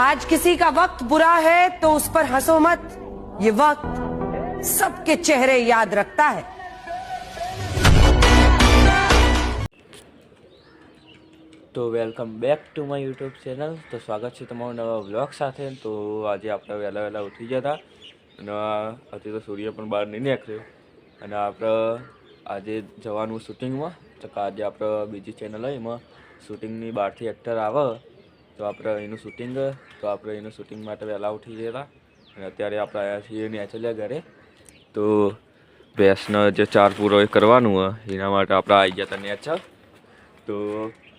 आज किसी का वक्त बुरा है तो उस पर हंसो मत ये वक्त सबके चेहरे याद रखता है તો welcome back to my YouTube channel તો સ્વાગત છે તમારું નવા વ્લોગ સાથે તો આજે આપણે વહેલા વહેલા ઉઠી ગયા હતા અને હજી તો સૂર્ય પણ બહાર નહીં નીકળ્યો અને આપણે આજે જવાનું શૂટિંગમાં તો કે આજે આપણે બીજી ચેનલ હોય એમાં શૂટિંગની બહારથી એક્ટર આવે તો આપણે એનું શૂટિંગ તો આપણે એનું શૂટિંગ માટે વહેલા ઉઠી ગયા હતા અને અત્યારે આપણે આવ્યા છીએ નેચલ્યા ઘરે. તો ભેંસનો જે ચાર પૂરો એ કરવાનું હોય, એના માટે આપણે આવી ગયા હતા નેચર તો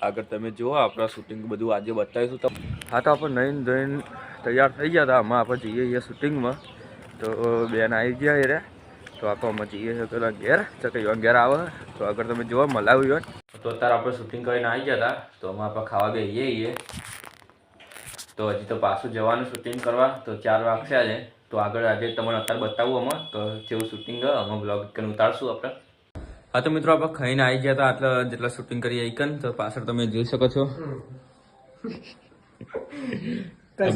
આગળ તમે જુઓ, આપણા શૂટિંગ બધું આજે બતાવીશું તો હા, તો આપણે નહીં ધોઈને તૈયાર થઈ ગયા હતા. આમાં આપણે જઈએ છીએ શૂટિંગમાં તો બેન આવી ગયા એ રે તો આપણે અમે જઈએ છીએ પેલા ઘેર. તો કઈ ઘેર આવે. તો આગળ તમે જુઓ મલાવ્યું તો અત્યારે આપણે શૂટિંગ કરીને આવી ગયા હતા. તો અમે આપણે ખાવા બેસીએ છીએ. તો હજી તો પાછું જવાનું શૂટિંગ કરવા તો ચાર વાગશે છે તો આગળ આજે તમને અત્યારે બતાવું અમે તો જેવું શૂટિંગ અમે બ્લોગ ઉતારશું આપણે. હા તો મિત્રો આપણે ખાઈને આવી ગયા હતા આટલા જેટલા શૂટિંગ કરીએ આઈકન તો પાછળ તમે જોઈ શકો છો.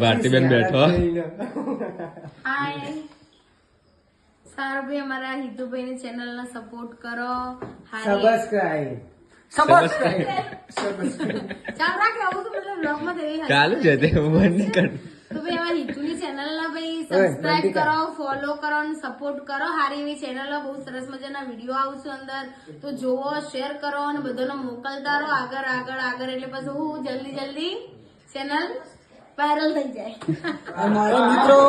ભારતીબેન બેઠો. સારું ભાઈ અમારા હિતુભાઈની ચેનલને સપોર્ટ કરો. હારી. ચાલ તો છે તે બંધ કર. તો ભાઈ અમારી હિતુની ચેનલને ભાઈ સબસ્ક્રાઇબ કરો. ફોલો કરો અને સપોર્ટ કરો. હારી એવી ચેનલ બહુ સરસ મજાના વીડિયો આવશે અંદર. તો જોવો શેર કરો અને બધાને મોકલતા રહો આગળ આગળ આગળ. એટલે પછી હું જલ્દી જલ્દી ચેનલ વાયરલ થઈ જાય. મારા મિત્રો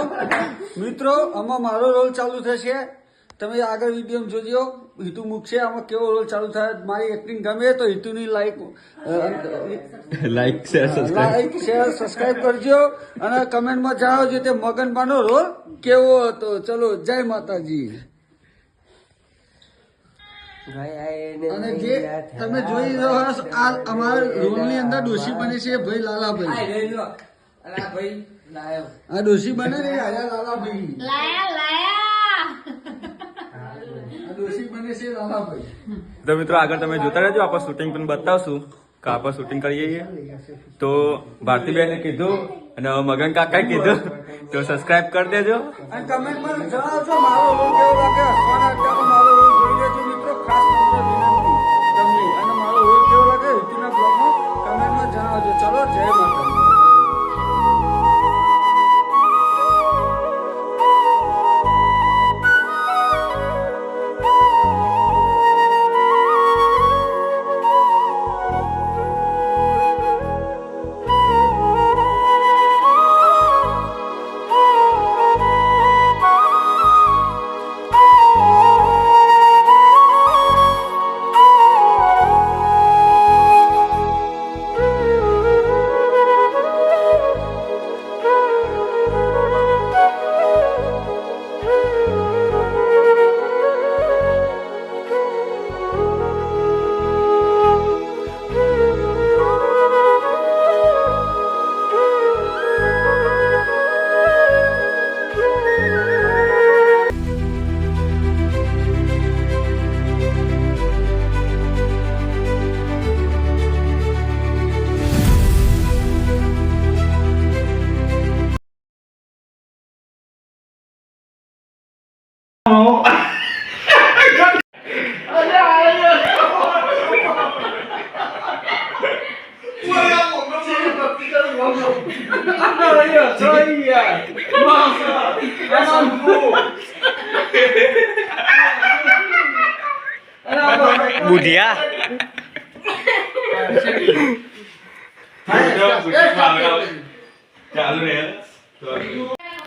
મિત્રો આમાં મારો રોલ ચાલુ થશે. તમે આગળ વીડિયો જોજો. હિતુ મૂકશે આમાં કેવો રોલ ચાલુ થાય? મારી એક્ટિંગ ગમે તો હિતુની like like share like share subscribe કરજો. અને કમેન્ટમાં જણાવજો તે મગનબાનો રોલ કેવો હતો. ચલો જય માતાજી. અને જે તમે જોઈ રહ્યો છો આ અમારા રોલની અંદર ડોશી બને છે ભાઈ લાલાભાઈ. આ ડોશી બને ને લાલાભાઈ. લાયા લાયા. તો મિત્રો આગળ તમે જોતા રહેજો આપણે શૂટિંગ પણ બતાવશું. કે આપણે શૂટિંગ કરીએ છીએ તો ભારતીબેને કીધું અને મગન કાકાએ કીધું. તો સબસ્ક્રાઇબ કરી દેજો. અને કમેન્ટમાં જણાવજો મારો રોલ કેવો લાગે? હસવાના અત્યારે મારો રોલ જોઈ લેજો મિત્રો ખાસ નમ્ર વિનંતી. તમને. અને મારો રોલ કેવો લાગે? હિતુના બ્લોગમાં કમેન્ટમાં જણાવજો. ચલો જય માતાજી. Budiah.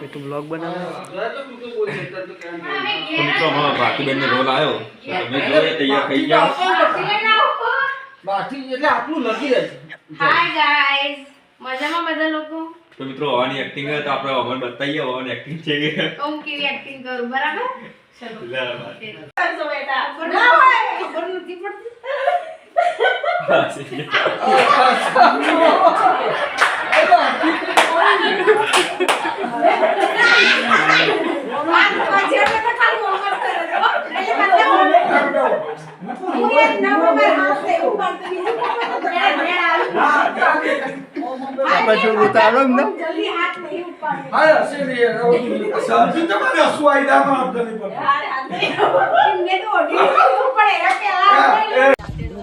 તો બ્લોગ બનાવે મિત્રો અમારા ભારતીબેન નો રોલ આવ્યો તમે જોઈએ તૈયાર થઈ ગયા બાકી એટલે આટલું લખી દે હાય ગાઈઝ મજામાં બધા લોકો તો મિત્રો હવાની એક્ટિંગ તો આપણે અમન બતાવીએ હવાની એક્ટિંગ છે કે તો હું કેવી એક્ટિંગ કરું બરાબર ચલો લે કરશો બેટા ના હોય ખબર નથી પડતી બસ. વાત પછી એટલે તો ખાલી હોમવર્ક કરે છે, હો. એટલે મતલબ હું એક નંબર હાથ દે, ઉપર તો બીજું મેળ- મેળ આવ્યું. હાય, ઉતારો એમને જલ્દી હાથ નહીં ઉપાડો હા હશે ને યાર આવું સમજી તમારે હસવું આવી જાય આમાં આપતા નહીં પડતું. એમને તો ઓઢી લીધું, પણ ઉતારો ને?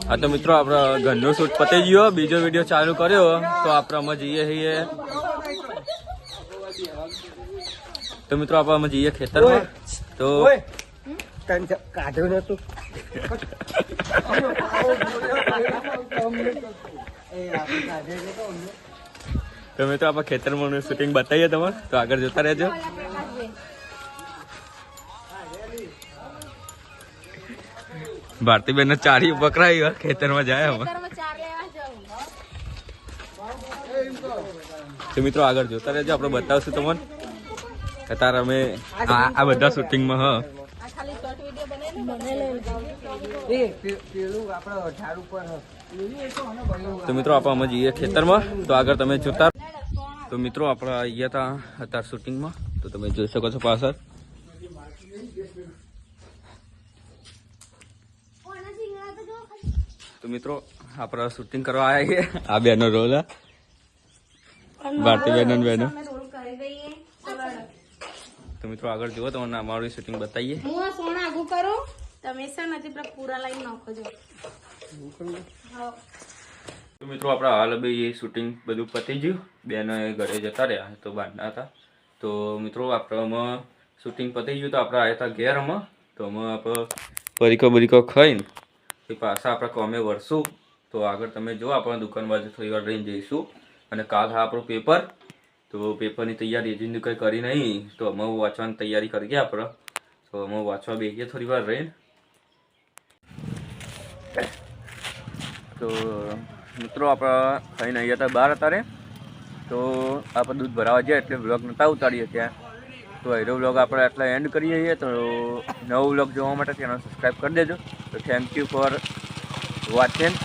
હા તો મિત્રો આપણો ઘરનો શૂટ પતી ગયો. બીજો વીડિયો ચાલુ કર્યો. તો આપણે અમે જઈએ છીએ તો મિત્રો આપણે અમે જઈએ ખેતરમાં. તો કાઢ્યું નતું? તો મિત્રો આપણે ખેતરમાં શૂટિંગ બતાવીએ તમારે તો આગળ જોતા રહેજો. ભારતીબેન ચારી પકડાઈ ખેતરમાં જાય હવે. તો મિત્રો આગળ જોતા રહેજો. આપણે બતાવશું તમને. અત્યારે અમે આ આ બધા શૂટિંગમાં હ. આ ખાલી શોર્ટ વીડિયો બનાવીને એ પે- પેલું આપણે ઝાડ ઉપર હ. તો મિત્રો આપણે અમે જઈએ ખેતરમાં. તો આગળ તમે જોતા તો મિત્રો આપણે અહીંયા હતા અત્યારે શૂટિંગમાં. તો તમે જોઈ શકો છો પાછળ. તો મિત્રો આપણે શૂટિંગ કરવા આવ્યા છીએ. આ બેનો રોલ ભારતી બેન. બેનો તો મિત્રો આગળ જુઓ તમને અમારું શૂટિંગ બતાવીએ. હું આ આગું કરું? તમે છે નથી પૂરા લાઈન નાખો છો હા. મિત્રો આપણા હાલ બે શૂટિંગ બધું પતી ગયું. બેન ઘરે જતા રહ્યા તો બહારના હતા. તો મિત્રો આપણામાં શૂટિંગ પતી ગયું તો આપણે આવ્યા હતા ઘેર અમે તો અમે આપણે પરીકો બરીકો ખાઈને તે પાછા આપણે કોમે વળશું. તો આગળ તમે જો આપણે દુકાન થોડી વાર રહીને જઈશું. અને કાલ હા આપણું પેપર તો પેપરની તૈયારી હજી કંઈ કરી નહીં. તો અમે વાંચવાની તૈયારી કરી ગયા આપણે. તો અમે વાંચવા બેસીએ થોડી વાર રહીને. તો મિત્રો, આપણે થઈને અહીંયા હતા બહાર અત્યારે તો આપણે દૂધ ભરાવા જઈએ એટલે બ્લોગ નહોતા ઉતારીએ ત્યાં. તો એનો બ્લોગ આપણે આટલા એન્ડ કરીએ છીએ. તો નવો બ્લોગ જોવા માટે ચેનલ સબસ્ક્રાઈબ કરી દેજો. તો થેન્ક યુ ફોર વોચિંગ